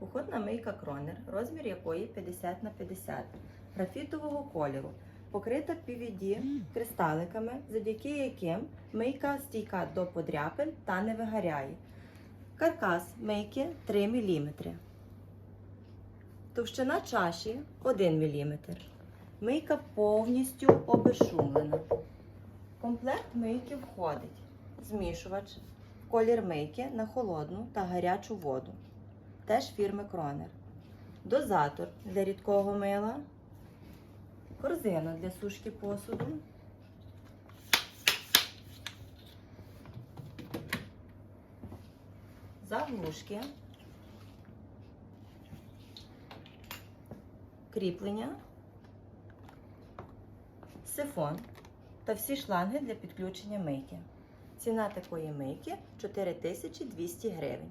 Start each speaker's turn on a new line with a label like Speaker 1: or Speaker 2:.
Speaker 1: Кухонна мийка Кронер, розмір якої 50 на 50, графітового кольору, покрита PVD кристаликами, завдяки яким мийка стійка до подряпин та не вигоряє. Каркас мийки 3 мм. Товщина чаші 1 мм. Мийка повністю обезшумлена. В комплект мийки входить змішувач, колір мийки на холодну та гарячу воду, теж фірми Кронер, дозатор для рідкого мила, корзина для сушки посуду, заглушки, кріплення, сифон та всі шланги для підключення мийки. Ціна такої мийки 4200 гривень.